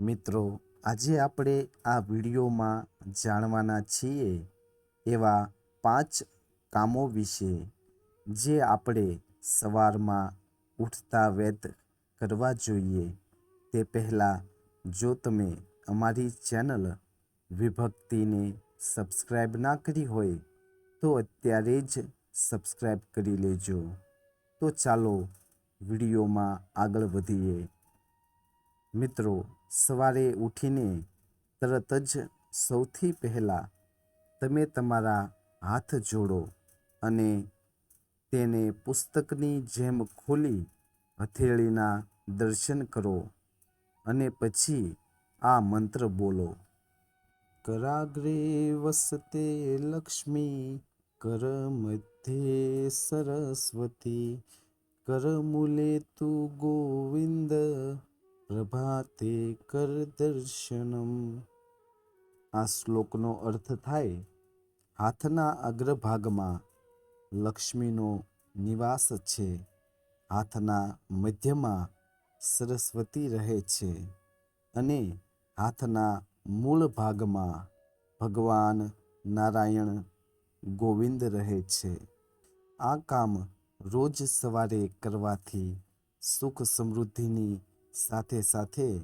મિત્રો, આજે આપણે આ વિડીયોમાં જાણવાના છીએ એવા પાંચ કામો વિશે, જે આપણે સવારમાં ઉઠતા વેત કરવા જોઈએ. તે પહેલાં, જો તમે અમારી ચેનલ વિભક્તિને સબસ્ક્રાઈબ ના કરી હોય, તો અત્યારે જ સબસ્ક્રાઈબ કરી લેજો. તો ચાલો વિડીયોમાં આગળ વધીએ. મિત્રો, સવારે ઉઠીને તરત જ સૌથી પહેલાં તમે તમારા હાથ જોડો અને તેને પુસ્તકની જેમ ખોલી હથેળીના દર્શન કરો અને પછી આ મંત્ર બોલો. કરાગ્રે વસતે લક્ષ્મી, કર મધ્યે સરસ્વતી કરમૂલે તું ગોવિંદ પ્રભાતે કર દર્શનમ. આ શ્લોકનો અર્થ થાય હાથના અગ્રભાગમાં લક્ષ્મીનો નિવાસ છે. હાથના મધ્યમાં સરસ્વતી રહે છે અને હાથના મૂળ ભાગમાં ભગવાન નારાયણ ગોવિંદ રહે છે. આ કામ રોજ સવારે કરવાથી સુખ સમૃદ્ધિની સાથે સાથે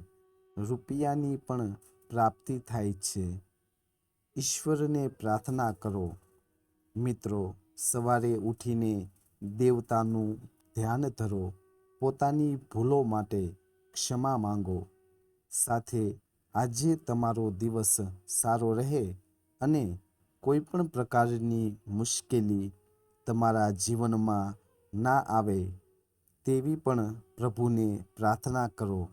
રૂપિયાની પણ પ્રાપ્તિ થાય છે. ઈશ્વરને પ્રાર્થના કરો. મિત્રો, સવારે ઉઠીને દેવતાનું ધ્યાન ધરો. પોતાની ભૂલો માટે ક્ષમા માંગો. સાથે આજે તમારો દિવસ સારો રહે અને કોઈ પણ પ્રકારની મુશ્કેલી તમારા જીવનમાં ના આવે. તેવી પણ પ્રભુને પ્રાર્થના કરો.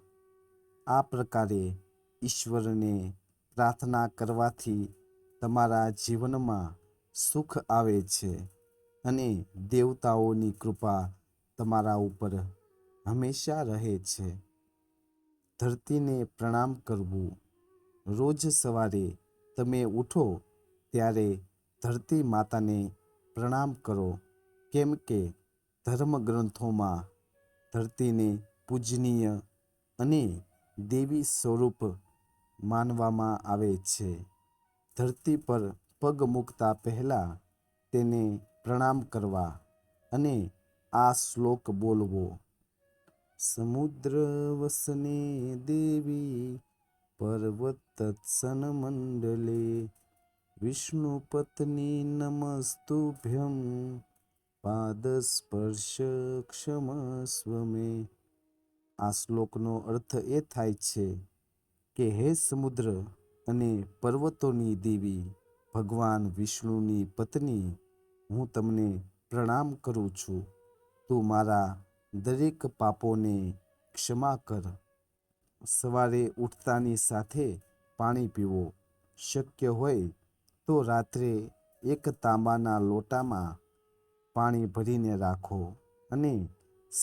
આ પ્રકારે ઈશ્વરને પ્રાર્થના કરવાથી તમારા જીવનમાં સુખ આવે છે અને દેવતાઓની કૃપા તમારા ઉપર હંમેશા રહે છે. ધરતીને પ્રણામ કરવું. રોજ સવારે તમે ઉઠો ત્યારે ધરતી માતાને પ્રણામ કરો. કેમ કે ધર્મગ્રંથોમાં ધરતીને પૂજનીય અને દેવી સ્વરૂપ માનવામાં આવે છે. ધરતી પર પગ મૂકતા પહેલાં તેને પ્રણામ કરવા અને આ શ્લોક બોલવો. સમુદ્ર વસને દેવી પર્વતત્સન મંડલે વિષ્ણુ પત્ની નમસ્તુભ્યમ પાદસ્પર્શ ક્ષમસ્વ મે આ શ્લોકનો અર્થ એ થાય છે કે હે સમુદ્ર અને પર્વતોની દેવી, ભગવાન વિષ્ણુની પત્ની, હું તમને પ્રણામ કરું છું. તું મારા દરેક પાપોને ક્ષમા કર. સવારે ઉઠતાની સાથે પાણી પીવો. શક્ય હોય તો રાત્રે એક તાંબાના લોટામાં પાણી ભરીને રાખો અને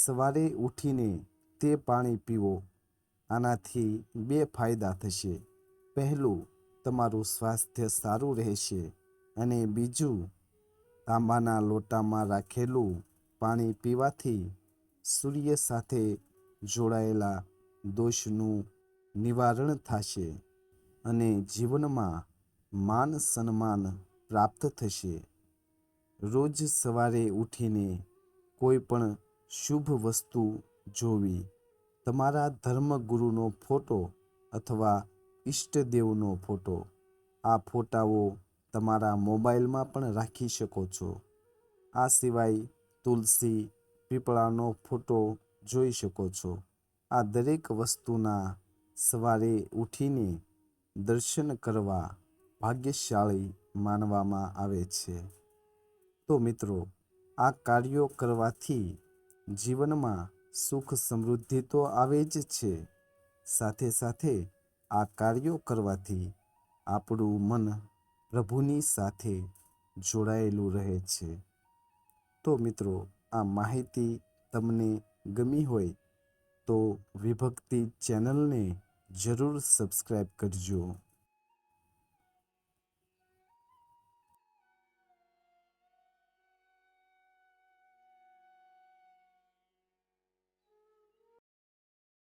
સવારે ઉઠીને તે પાણી પીવો. આનાથી બે ફાયદા થશે. પહેલું, તમારું સ્વાસ્થ્ય સારું રહેશે અને બીજું, તાંબાના લોટામાં રાખેલું પાણી પીવાથી સૂર્ય સાથે જોડાયેલા દોષનું નિવારણ થશે અને જીવનમાં માન સન્માન પ્રાપ્ત થશે. રોજ સવારે ઉઠીને કોઈ પણ શુભ વસ્તુ જોવી, તમારા ધર્મગુરુનો ફોટો અથવા ઈષ્ટદેવનો ફોટો, આ ફોટાઓ તમારા મોબાઈલમાં પણ રાખી શકો છો. આ સિવાય તુલસી પીપળાનો ફોટો જોઈ શકો છો. આ દરેક વસ્તુના સવારે ઉઠીને દર્શન કરવા ભાગ્યશાળી માનવામાં આવે છે. તો મિત્રો, આ કાર્યો કરવાથી જીવનમાં સુખ સમૃદ્ધિ તો આવે જ છે. સાથે સાથે આ કાર્યો કરવાથી આપણું મન પ્રભુની સાથે જોડાયેલું રહે છે. તો મિત્રો, આ માહિતી તમને ગમી હોય તો વિભક્તિ ચેનલને જરૂર સબસ્ક્રાઈબ કરજો.